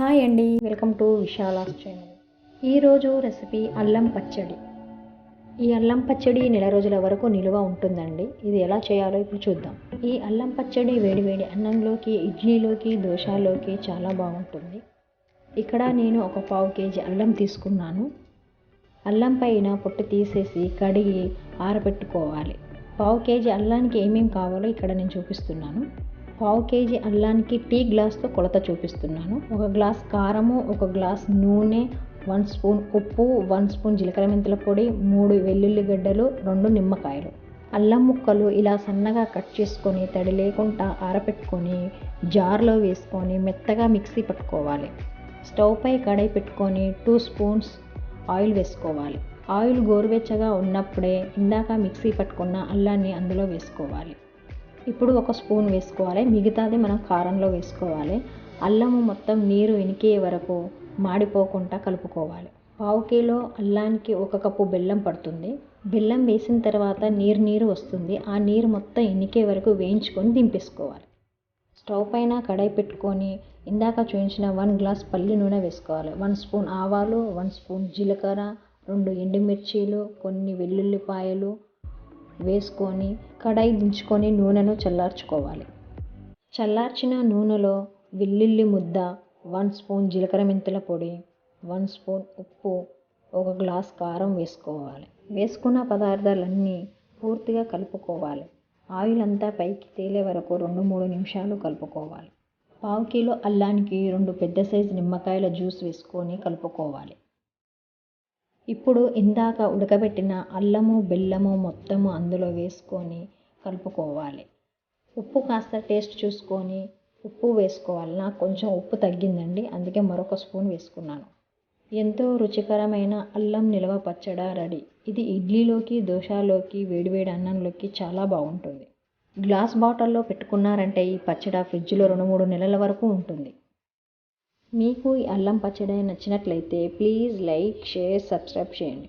Hi అండి. Welcome to Vishala's channel ఈరోజు recipe అల్లం పచ్చడి. ఈ అల్లం పచ్చడి నెల రోజుల వరకు నిలువ ఉంటుందండి. ఇది ఎలా చేయాలో ఇప్పుడు చూద్దాం. ఈ అల్లం పచ్చడి వేడివేడి అన్నంలోకి ఇడ్లీలోకి దోశలోకి చాలా బాగుంటుంది. ఇక్కడ నేను ఒక పావు కేజీ అల్లం తీసుకున్నాను. అల్లం పైన పొట్టు తీసేసి కడిగి ఆరబెట్టుకోవాలి. పావు కేజీ అల్లానికి ఏమేమి కావాలో ఇక్కడ నేను చూపిస్తున్నాను. పావు కేజీ అల్లానికి టీ గ్లాస్తో కొలత చూపిస్తున్నాను. ఒక గ్లాస్ కారము ఒక గ్లాస్ నూనె వన్ స్పూన్ ఉప్పు వన్ స్పూన్ జీలకర్ర మెంతుల పొడి మూడు వెల్లుల్లిగడ్డలు రెండు నిమ్మకాయలు. అల్లం ముక్కలు ఇలా సన్నగా కట్ చేసుకొని తడి లేకుండా ఆరపెట్టుకొని జార్లో వేసుకొని మెత్తగా మిక్సీ పట్టుకోవాలి. స్టవ్ పై కడాయి పెట్టుకొని టూ స్పూన్స్ ఆయిల్ వేసుకోవాలి. ఆయిల్ గోరువెచ్చగా ఉన్నప్పుడే ఇందాక మిక్సీ పట్టుకున్న అల్లాన్ని అందులో వేసుకోవాలి. ఇప్పుడు ఒక స్పూన్ వేసుకోవాలి. మిగతాది మనం కారంలో వేసుకోవాలి. అల్లము మొత్తం నీరు ఇనికే వరకు మాడిపోకుండా కలుపుకోవాలి. పావు కిలో అల్లానికి ఒక కప్పు బెల్లం పడుతుంది. బెల్లం వేసిన తర్వాత నీరు నీరు వస్తుంది. ఆ నీరు మొత్తం ఇనికే వరకు వేయించుకొని దింపేసుకోవాలి. స్టవ్ పైన కడాయి పెట్టుకొని ఇందాక చూపించిన వన్ గ్లాస్ పల్లి నూనె వేసుకోవాలి. వన్ స్పూన్ ఆవాలు వన్ స్పూన్ జీలకర్ర రెండు ఎండుమిర్చీలు కొన్ని వెల్లుల్లిపాయలు వేసుకొని కడాయి దించుకొని నూనెను చల్లార్చుకోవాలి. చల్లార్చిన నూనెలో వెల్లుల్లి ముద్ద వన్ స్పూన్ జీలకర్ర మెంతుల పొడి వన్ స్పూన్ ఉప్పు ఒక గ్లాస్ కారం వేసుకోవాలి. వేసుకున్న పదార్థాలన్నీ పూర్తిగా కలుపుకోవాలి. ఆయిల్ అంతా పైకి తేలే వరకు రెండు మూడు నిమిషాలు కలుపుకోవాలి. పావు కిలో అల్లానికి రెండు పెద్ద సైజు నిమ్మకాయల జ్యూస్ వేసుకొని కలుపుకోవాలి. ఇప్పుడు ఇందాక ఉడకబెట్టిన అల్లము బెల్లము మొత్తము అందులో వేసుకొని కలుపుకోవాలి. ఉప్పు కాస్త టేస్ట్ చూసుకొని ఉప్పు వేసుకోవాలి. నాకు కొంచెం ఉప్పు తగ్గిందండి అందుకే మరొక స్పూన్ వేసుకున్నాను. ఎంతో రుచికరమైన అల్లం నిలవ పచ్చడి రెడీ. ఇది ఇడ్లీలోకి దోశలోకి వేడివేడి అన్నంలోకి చాలా బాగుంటుంది. గ్లాస్ బాటిల్లో పెట్టుకున్నారంటే ఈ పచ్చడి ఫ్రిడ్జ్లో రెండు మూడు నెలల వరకు ఉంటుంది. మీకు ఈ అల్లం పచ్చడి నచ్చినట్లయితే ప్లీజ్ లైక్ షేర్ సబ్స్క్రైబ్ చేయండి.